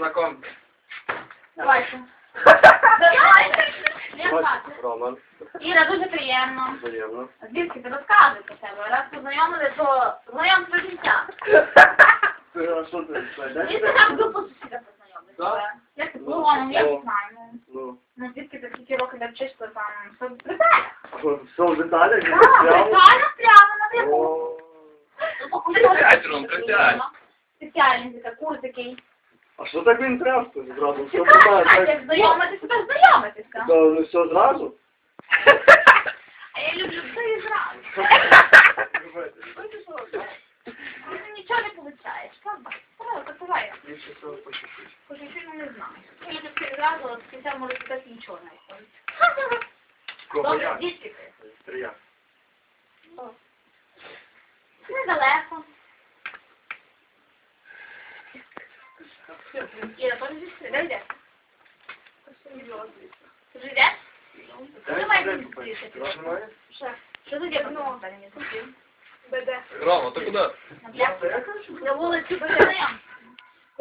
знакомте. Давайте. Давайте. Роман, Іра, дуже приємно. взаємно. Звідки ти розказуй про себе? Раз познайомили, то знайомство життя. А що ти? Мені це так групу сусіда познайомити. Як ти Полоном, я не знаю. ну. Ну, Ну, звідки ти скільки років як вчишся там? Що в деталях? все в деталях? Так, детально прямо на присядь. Спеціальний такий курс такий. А що так він трясти зразу? Все питає, а так? знайомитися, то знайомитися. Не все зразу? А я люблю все і зразу. Коли нічого не виходить, правда? Правда, давай. Хоч нічого не знаю. Я люблю все і зразу, от в кінця може сказати нічого не виходить. Добре, я? звідки Іра, теж зі Стрия, де йдеш? Ти вже йдеш? Давай. Що? Тут? Ну. Рома, ти куди? На вулиці Богданем.